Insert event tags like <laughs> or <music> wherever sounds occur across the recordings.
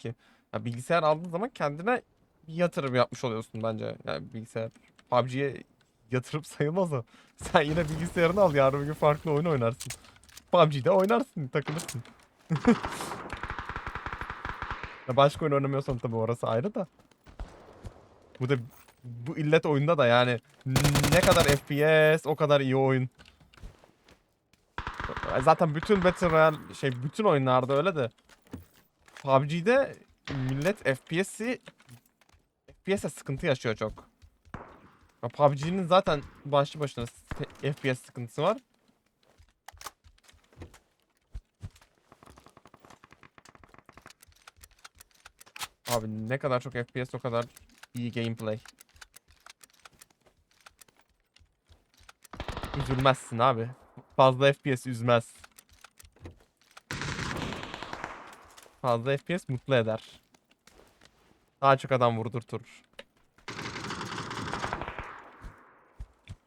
ki. Ya bilgisayar aldığın zaman kendine bir yatırım yapmış oluyorsun bence. Yani bilgisayar PUBG'ye yatırım <laughs> sayılmaz o. Sen yine bilgisayarını al yarın bir gün farklı oyun oynarsın. PUBG'de oynarsın, takılırsın. <laughs> Ya başka oyun oynamıyorsan tabii orası ayrı da. Bu da bu illet oyunda da yani ne kadar FPS o kadar iyi oyun. Zaten bütün Battle Royale şey bütün oyunlarda öyle de PUBG'de millet FPS'i FPS'e sıkıntı yaşıyor çok. Ya PUBG'nin zaten başlı başına FPS sıkıntısı var. Abi ne kadar çok FPS o kadar iyi gameplay. Üzülmezsin abi. Fazla FPS üzmez. Fazla FPS mutlu eder. Daha çok adam vurdurtur.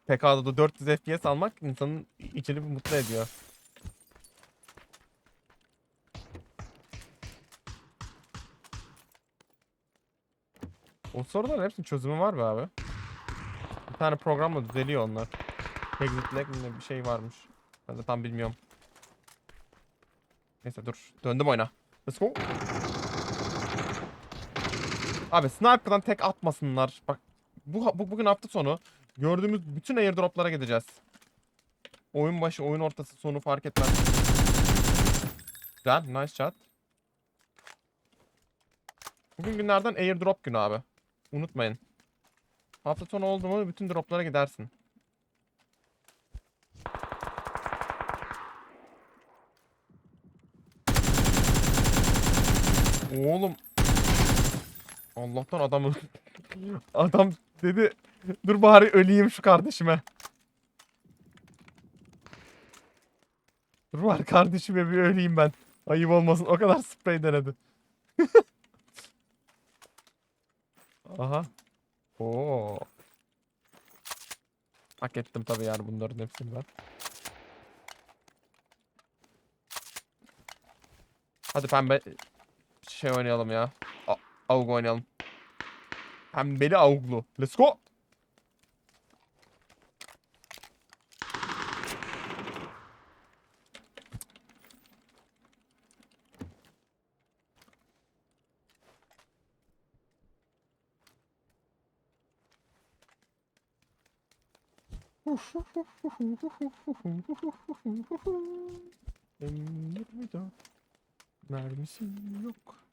PK'da da 400 FPS almak insanın içini mutlu ediyor. O soruların hepsinin çözümü var be abi. Bir tane programla düzeliyor onlar. Exit lag bir şey varmış. Ben de tam bilmiyorum. Neyse dur. Döndüm oyuna. Let's go. Abi sniper'dan tek atmasınlar. Bak bu, bu bugün hafta sonu gördüğümüz bütün airdroplara gideceğiz. Oyun başı, oyun ortası, sonu fark etmez. Güzel, nice shot. Bugün günlerden airdrop günü abi. Unutmayın. Hafta sonu oldu mu bütün droplara gidersin. Oğlum. Allah'tan adam öl- <laughs> Adam dedi dur bari öleyim şu kardeşime. Dur bari kardeşime bir öleyim ben. Ayıp olmasın o kadar sprey denedi. <laughs> Aha. Oo. Hak ettim tabii yani bunların hepsini ben. Hadi pembe şey oynayalım ya. A AUG oynayalım. Pembeli AUG'lu. Let's go. M24 Mermisi yok.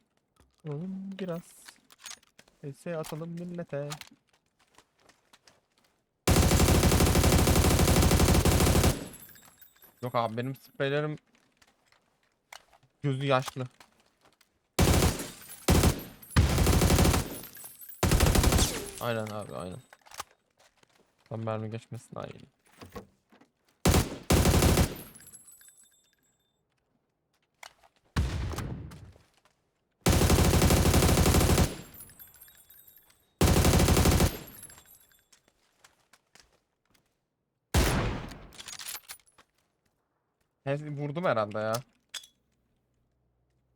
Alalım biraz. Ese atalım millete. Yok abi benim spreylerim gözü yaşlı. Aynen abi aynen. Tam mermi geçmesin daha. Hepsini vurdum herhalde ya.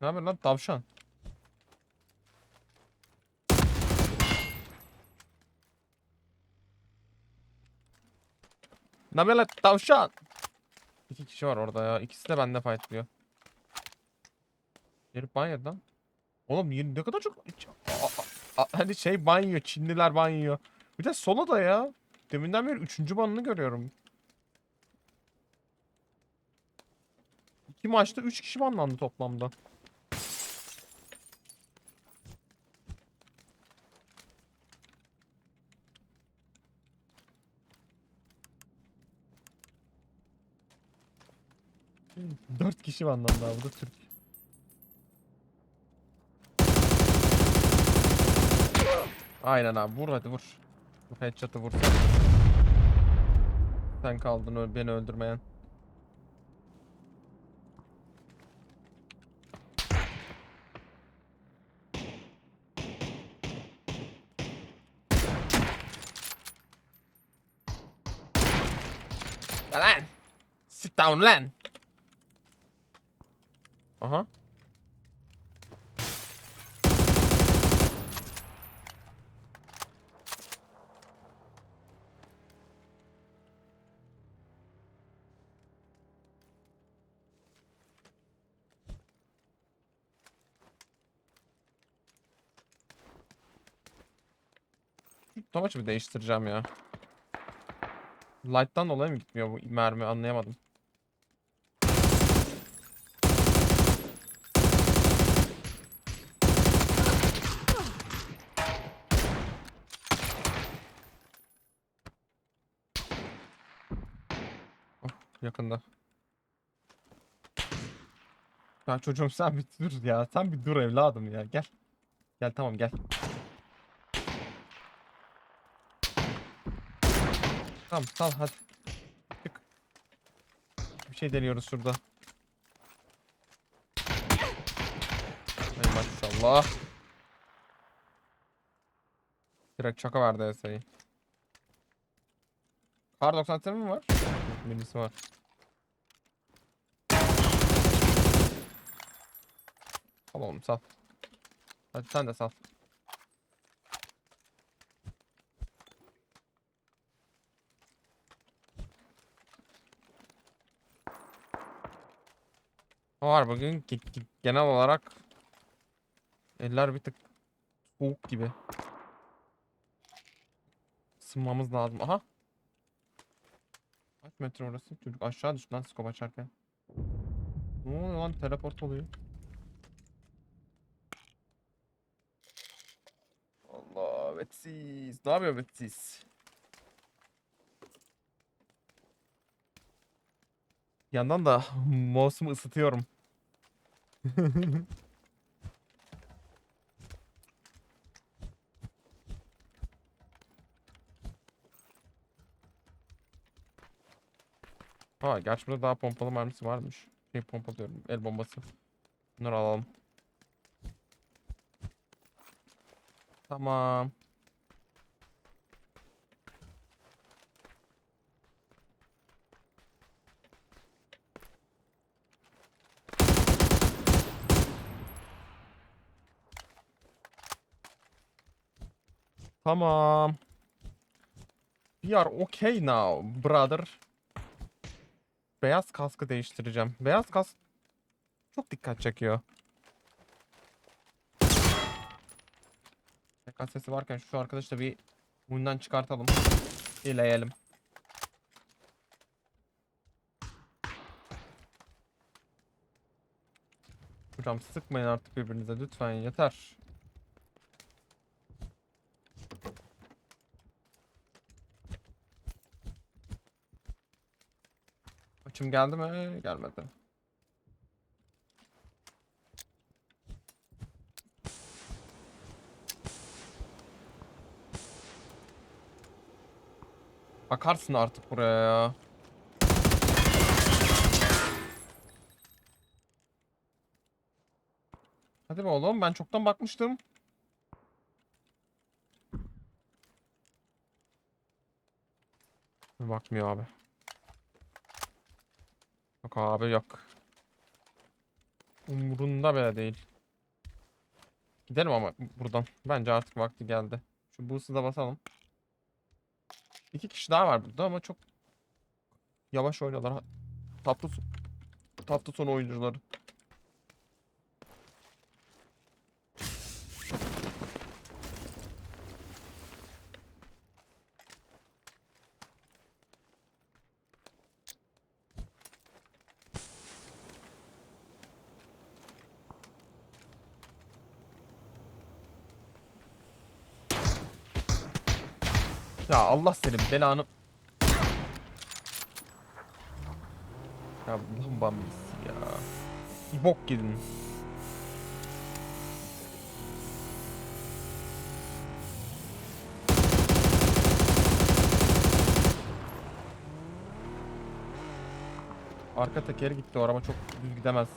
Ne haber lan tavşan? Ne haber lan tavşan? İki kişi var orada ya. İkisi de bende fightlıyor. Herif ban yedi lan. Oğlum ne kadar çok... Hani şey ban yiyor. Çinliler ban yiyor. Bir de solo da ya. Deminden beri üçüncü banını görüyorum. İki maçta üç kişi banlandı toplamda. Dört kişi banlandı abi bu Türk. Aynen abi vur hadi vur. Bu headshot'ı vur. sen. Sen kaldın beni öldürmeyen. down, Sit down, Len! Aha. To macie wydaje się, że Light'tan dolayı mı gitmiyor bu mermi anlayamadım. Oh, yakında. Ya çocuğum sen bir dur ya. Sen bir dur evladım ya. Gel. Gel tamam gel. Tamam sal hadi. Çık. Bir şey deniyoruz şurada. Ay maşallah. Direkt çaka verdi ESA'yı. Kar 97 mi var? Birisi var. Oğlum sal. Hadi sen de sal. Var bugün ge- ge- genel olarak eller bir tık soğuk gibi. Isınmamız lazım. Aha. Kaç metre orası? Çocuk aşağı düştü lan skop açarken. Ne oluyor lan? Teleport oluyor. Allah vetsiz. Ne yapıyor vetsiz? Yandan da <laughs> mouse'umu ısıtıyorum. Ha, gerçi burada daha pompalı mermisi varmış. Şey pompa diyorum, el bombası. Bunları alalım. Tamam. Tamam. We are okay now, brother. Beyaz kaskı değiştireceğim. Beyaz kask çok dikkat çekiyor. Dikkat sesi varken şu arkadaşı da bir oyundan çıkartalım. İleyelim. Hocam sıkmayın artık birbirinize lütfen yeter. Açım geldi mi? Gelmedi. Bakarsın artık buraya ya. Hadi be oğlum ben çoktan bakmıştım. Bakmıyor abi. Yok abi yok. Umurunda bile değil. Gidelim ama buradan. Bence artık vakti geldi. Şu boost'u da basalım. İki kişi daha var burada ama çok yavaş oynuyorlar. Tatlı tatlı son oyuncuları. Allah senin belanı. Ya Allah'ım bambisi ya. Bok gidin. Arka tekeri gitti o araba çok düz gidemez.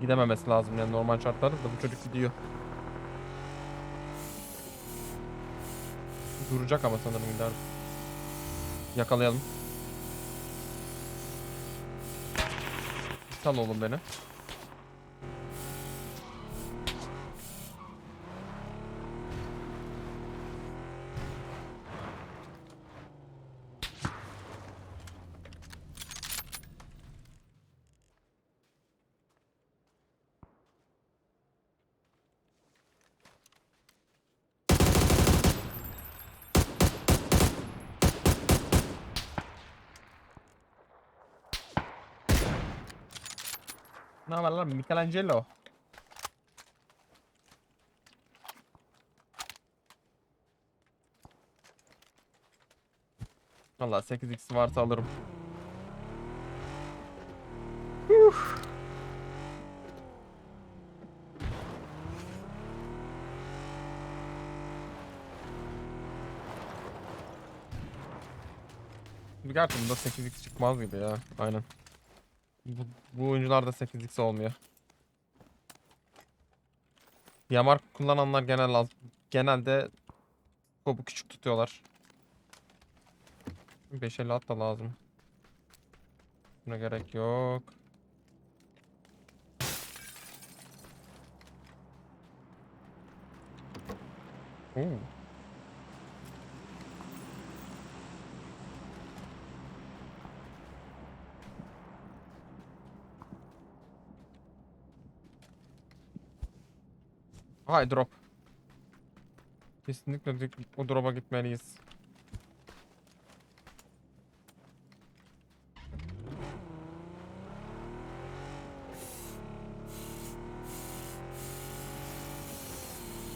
Gidememesi lazım yani normal şartlarda da bu çocuk gidiyor. Duracak ama sanırım gider. Yakalayalım. Sal oğlum beni. Ne haber lan Michelangelo? Valla 8x varsa alırım. Uf. Gerçi bunda 8x çıkmaz gibi ya. Aynen. Bu, bu oyuncularda 8x olmuyor. Yamar kullananlar genel genelde kobu küçük tutuyorlar. 550 at da lazım. Buna gerek yok. Oo. Hay drop. Kesinlikle o drop'a gitmeliyiz.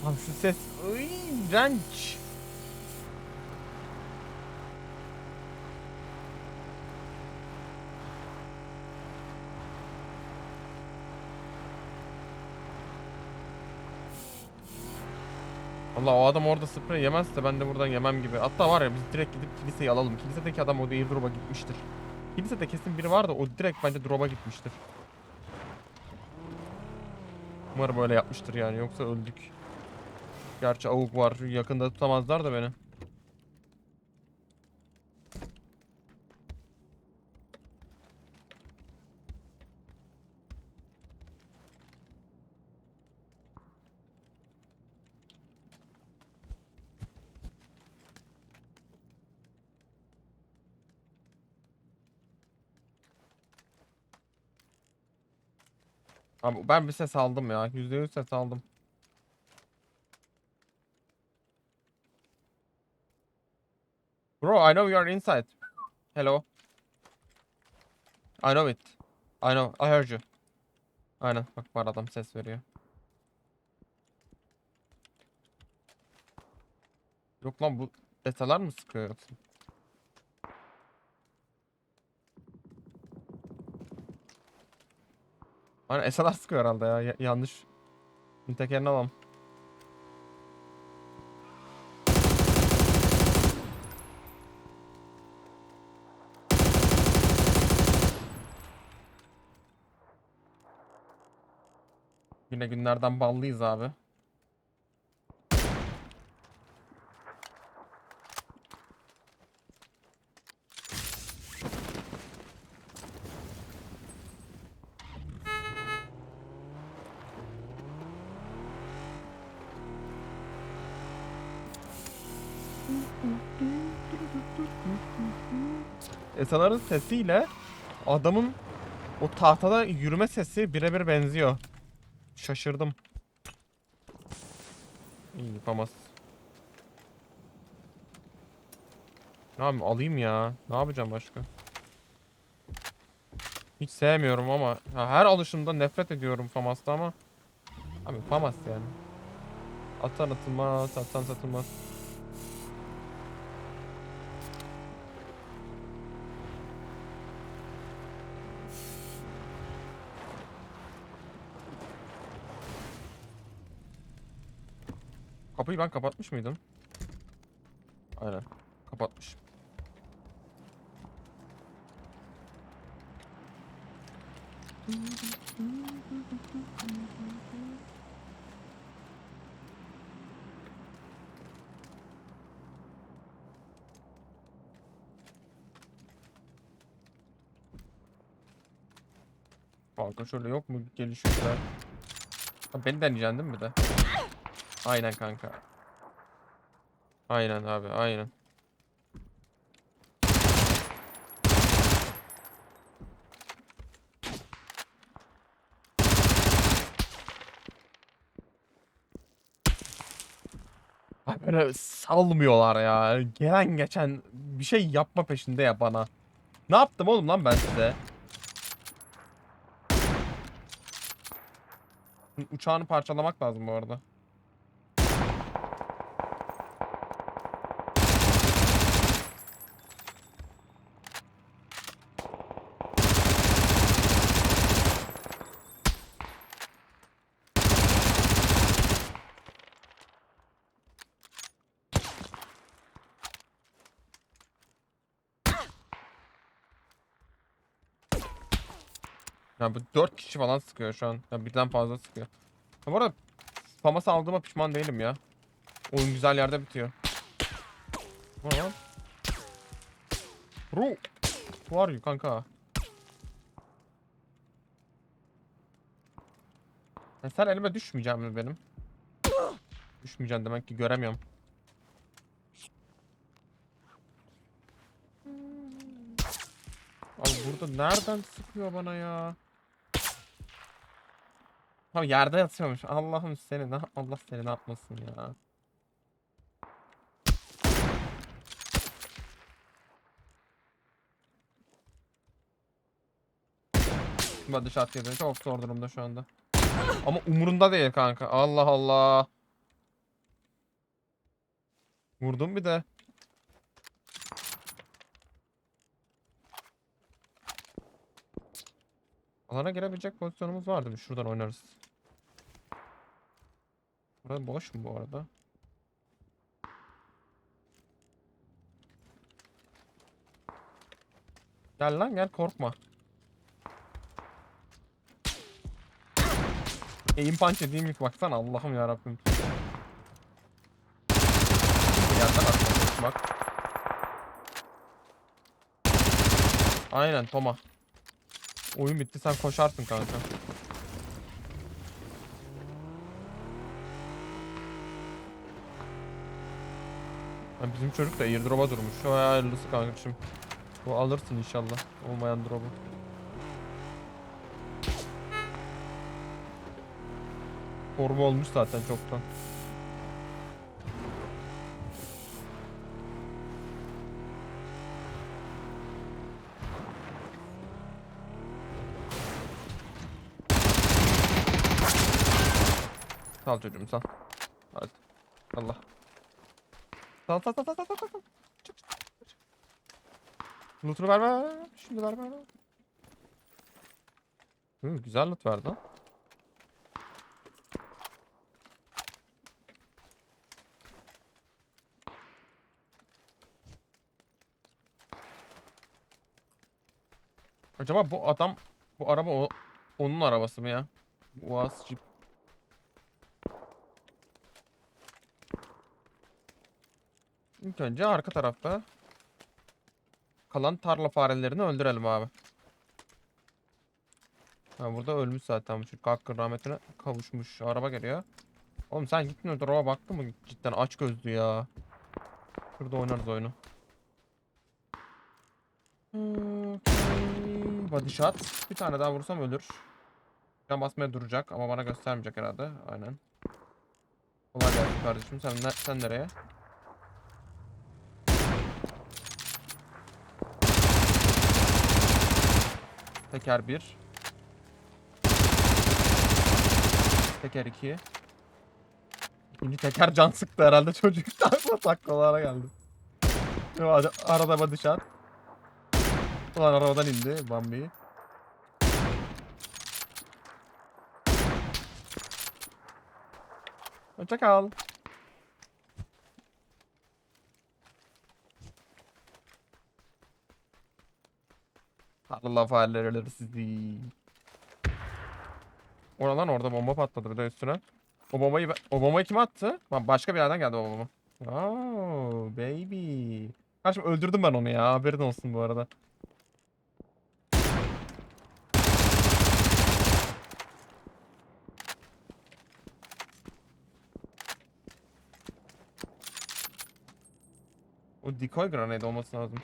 Abi şu ses iğrenç. Allah o adam orada sprey yemezse ben de buradan yemem gibi. Hatta var ya biz direkt gidip kiliseyi alalım. Kilisedeki adam o airdrop'a gitmiştir. Kilisede kesin biri var da o direkt bence drop'a gitmiştir. Umarım böyle yapmıştır yani yoksa öldük. Gerçi avuk var yakında tutamazlar da beni. Abi ben bir ses aldım ya. %100 ses aldım. Bro, I know you are inside. Hello. I know it. I know. I heard you. Aynen. Bak var adam ses veriyor. Yok lan bu deseler mı sıkıyor? Aynen SLR sıkıyor herhalde ya. ya- yanlış. Tekerini alalım. Yine günlerden ballıyız abi. SLR'ın sesiyle adamın o tahtada yürüme sesi birebir benziyor. Şaşırdım. İyi yapamaz. Ne yapayım alayım ya. Ne yapacağım başka? Hiç sevmiyorum ama ha, her alışımda nefret ediyorum FAMAS'ta ama Abi FAMAS yani. Atan atılmaz, atsan satılmaz. Kapıyı ben kapatmış mıydım? Aynen. Kapatmış. Kanka şöyle yok mu gelişmişler? Ha, beni deneyeceksin değil mi de? Aynen kanka. Aynen abi aynen. Ay böyle salmıyorlar ya. Gelen geçen bir şey yapma peşinde ya bana. Ne yaptım oğlum lan ben size? Uçağını parçalamak lazım bu arada. Ya bu 4 kişi falan sıkıyor şu an. Ya birden fazla sıkıyor. Ha bu arada Famas aldığıma pişman değilim ya. Oyun güzel yerde bitiyor. Bu ne lan? Bro. Who are you kanka? Ya sen elime düşmeyeceksin mi benim? Düşmeyeceksin demek ki göremiyorum. Abi burada nereden sıkıyor bana ya? Ha yerde yatıyormuş. Allah'ım seni ne Allah seni ne yapmasın ya. Body shot yedi. Çok zor durumda şu anda. Ama umurunda değil kanka. Allah Allah. Vurdum bir de. Alana girebilecek pozisyonumuz vardı. Bir şuradan oynarız. Burası boş mu bu arada? Gel lan gel korkma. Eğim punch yediğim ilk baksana Allah'ım yarabbim. Yerden atma bak. Aynen Toma. Oyun bitti sen koşarsın kanka. Bizim çocuk da airdrop'a durmuş. Şu hayırlısı kankacığım. Bu alırsın inşallah. Olmayan drop'u. Koruma olmuş zaten çoktan. Sal çocuğum sal. Hadi. Allah. Sal sal sal sal sal sal. sal. Çık, çık, çık, ver ver. Şimdi ver ver. Hı, güzel loot verdi. Acaba bu adam bu araba o, onun arabası mı ya? Uaz Jeep. İlk önce arka tarafta kalan tarla farelerini öldürelim abi. Ha burada ölmüş zaten bu çocuk. Hakkın rahmetine kavuşmuş. Araba geliyor. Oğlum sen gittin o drop'a baktın mı? Cidden aç gözlü ya. Şurada oynarız oyunu. Okay. Body shot. Bir tane daha vursam ölür. Can basmaya duracak ama bana göstermeyecek herhalde. Aynen. Kolay gelsin kardeşim. Sen, sen nereye? Teker 1. Teker 2. İkinci teker can sıktı herhalde <laughs> çocuk. Takla taklalara geldi. Arada shot. Ulan arabadan indi Bambi. Hoşça Allah fareleri sizi. Oradan orada bomba patladı bir de üstüne. O bombayı o bombayı kim attı? Başka bir yerden geldi o bomba. Oh baby. Kardeşim öldürdüm ben onu ya. Haberin olsun bu arada. O decoy grenade olması lazım.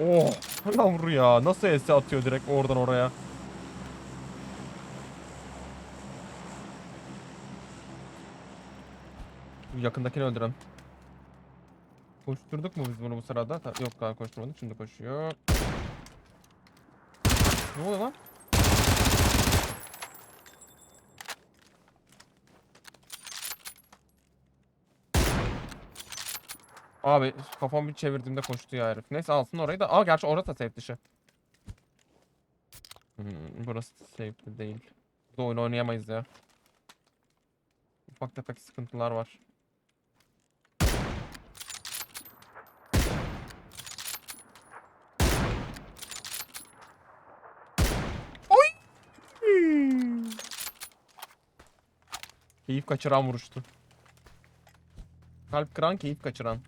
Oh! Yavru ya. Nasıl ese atıyor direkt oradan oraya. Yakındakini öldüren. Koşturduk mu biz bunu bu sırada? Yok daha koşturmadık. Şimdi koşuyor. Ne oluyor lan? Abi kafamı bir çevirdiğimde koştu ya herif. Neyse alsın orayı da. Aa gerçi orası da safe dışı. Hmm, burası safe de değil. Burada oyun oynayamayız ya. Ufak tefek sıkıntılar var. Oy! Keyif kaçıran vuruştu. Kalp kıran, keyif kaçıran.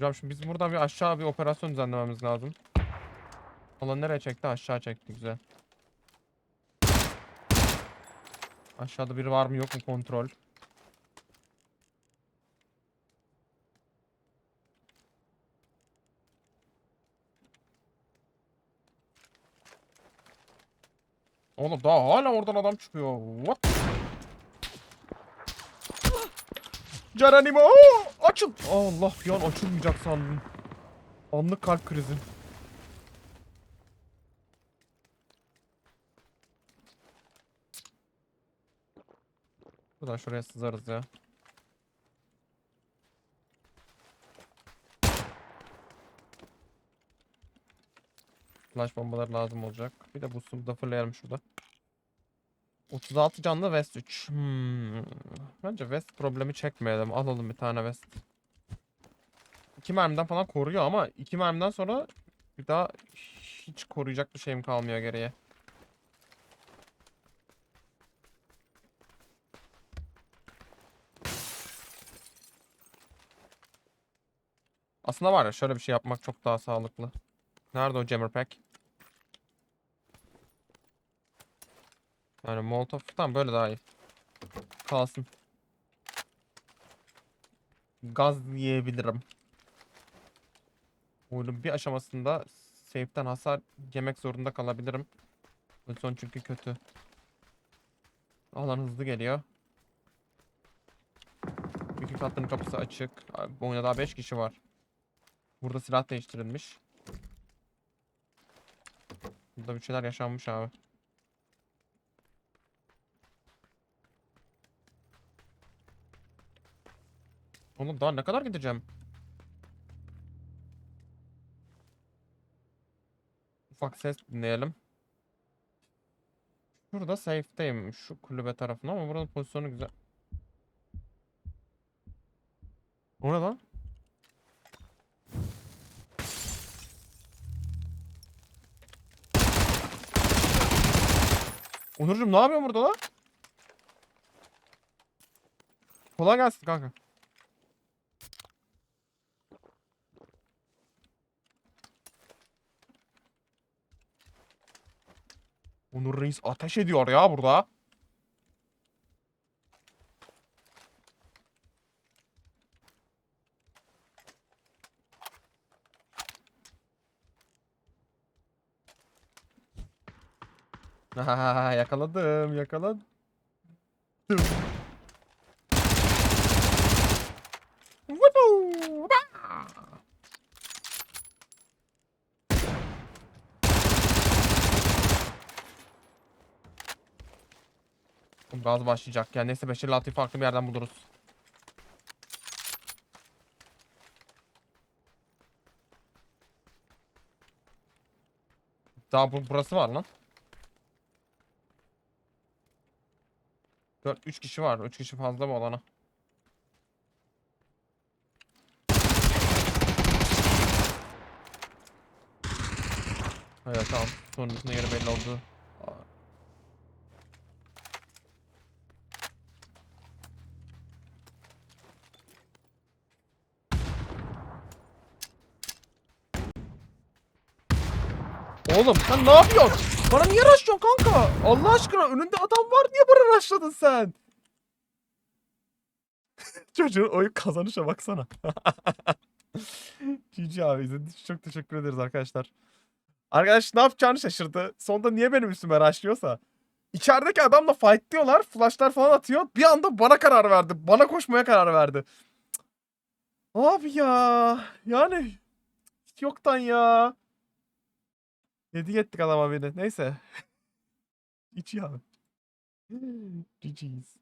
Hocam şimdi biz buradan bir aşağı bir operasyon düzenlememiz lazım. Alan nereye çekti? Aşağı çekti güzel. Aşağıda biri var mı yok mu kontrol. Oğlum daha hala oradan adam çıkıyor. What? Geronimo! Açıl! Allah bir an açılmayacak sandım. Anlık kalp krizi. Buradan şuraya sızarız ya. Flash bombalar lazım olacak. Bir de boost'umuzu da fırlayalım şurada. 36 canlı West 3. Hmm. Bence West problemi çekmeyelim. Alalım bir tane West. 2 mermiden falan koruyor ama 2 mermiden sonra bir daha hiç koruyacak bir şeyim kalmıyor geriye. Aslında var ya şöyle bir şey yapmak çok daha sağlıklı. Nerede o jammer pack? Yani Molotov tamam böyle daha iyi. Kalsın. Gaz yiyebilirim. Oyunun bir aşamasında safe'den hasar yemek zorunda kalabilirim. Pozisyon çünkü kötü. Alan hızlı geliyor. İki katların kapısı açık. Bu oyunda daha 5 kişi var. Burada silah değiştirilmiş. Burada bir şeyler yaşanmış abi. Oğlum daha ne kadar gideceğim? Ufak ses dinleyelim. Şurada safe'deyim. Şu kulübe tarafına ama buranın pozisyonu güzel. O ne lan? Onurcuğum ne yapıyorsun burada lan? Kolay gelsin kanka. Onur Reis ateş ediyor ya burada. <laughs> Yakaladım, yakaladım. Gaz başlayacak ya. Neyse 556'yı farklı bir yerden buluruz. Daha bu burası var lan. 4 3 kişi var. 3 kişi fazla bu alana. Evet tamam. Sonrasında yeri belli oldu. Aa. Oğlum sen ne yapıyorsun? Bana niye rushlıyorsun kanka? Allah aşkına önünde adam var niye bana rushladın sen? <laughs> Çocuğun oyun kazanışa baksana. <laughs> GG abi izlediğiniz çok teşekkür ederiz arkadaşlar. Arkadaş ne yapacağını şaşırdı. Sonunda niye benim üstüme rushlıyorsa. İçerideki adamla fightlıyorlar. Flashlar falan atıyor. Bir anda bana karar verdi. Bana koşmaya karar verdi. Abi ya. Yani yoktan ya. Hediye ettik adama biri. Neyse. <laughs> İçiyor abi. GG's.